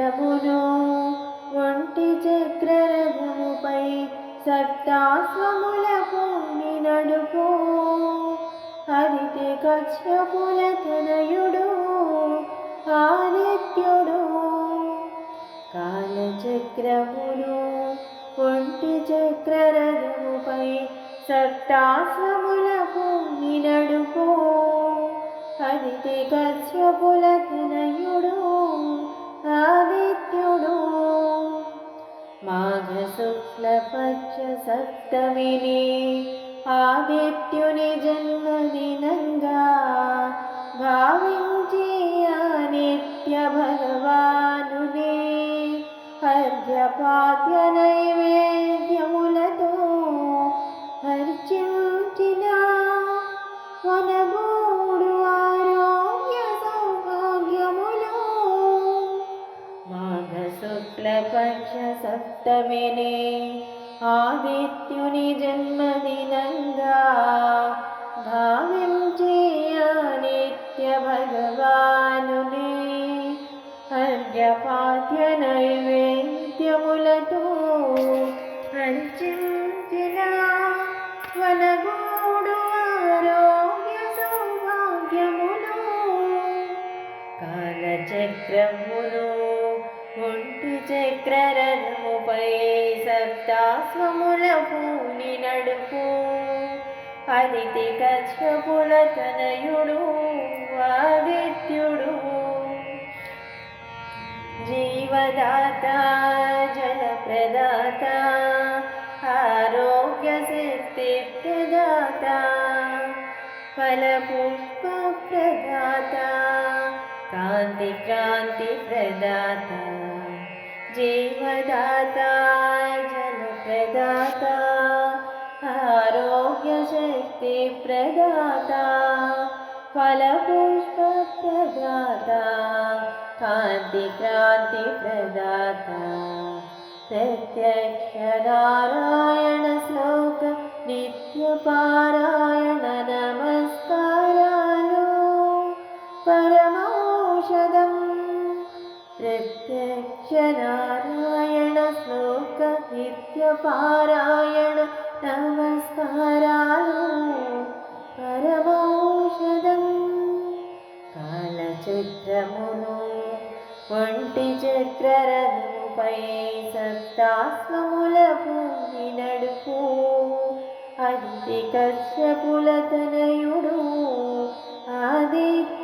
చక్రమును ఒంటి చక్రరథముపై సప్తాశ్వముల పూని నడుపు హరితి కశ్యపుల తనయుడు ఆదిత్యుడు. కాలచక్రమును ఒంటి చక్రరథముపై సప్తాశ్వముల పూని నడుపు హరితి కశ్యపుల తనయుడు ఆదిత్యుడు. మాఘ శుక్లపక్ష సప్తమిని ఆదిత్యుని జన్మదినంగా భావించి ఆ నిత్య భగవానునే అర్ఘ్యపాద్య నైవేద్యములతో అర్చించిన వనమూడు శుక్లపక్ష సప్తమిని ఆదిత్యుని జన్మదినంగా భావించే ఆ నిత్య ఒంటి చక్రరథముపై సప్తాశ్వముల పూని నడుపు. అదితి కశ్యపుల తనయుడు ఆదిత్యుడు. జీవదాత జలప్రదాత ఆరోగ్య శక్తి ప్రదాత ఫలపుష్ప ప్రదాత. कान्ति क्रान्ति प्रदाता। जीवदाता जन प्रदाता। आरोग्यशक्ति प्रदाता। फलपुष्पप्रदाता कान्ति क्रान्ति प्रदाता। सत्यक्ष श्लोक नित्यपारायण नमस्कारो परमा ప్రదాత ప్రత్యక్ష నారాయణ శ్లోక నిత్య పారాయణ నమస్కారాలు. పరమౌషధం. ప్రత్యక్ష నారాయణ శ్లోక నిత్య పారాయణ నమస్కారాలు పరమౌషధం కాలచక్రమును ఒంటి చక్రరథముపై సప్తాశ్వముల భూమి నడుపు. అదితి కశ్యపుల తనయుడు ఆదిత్య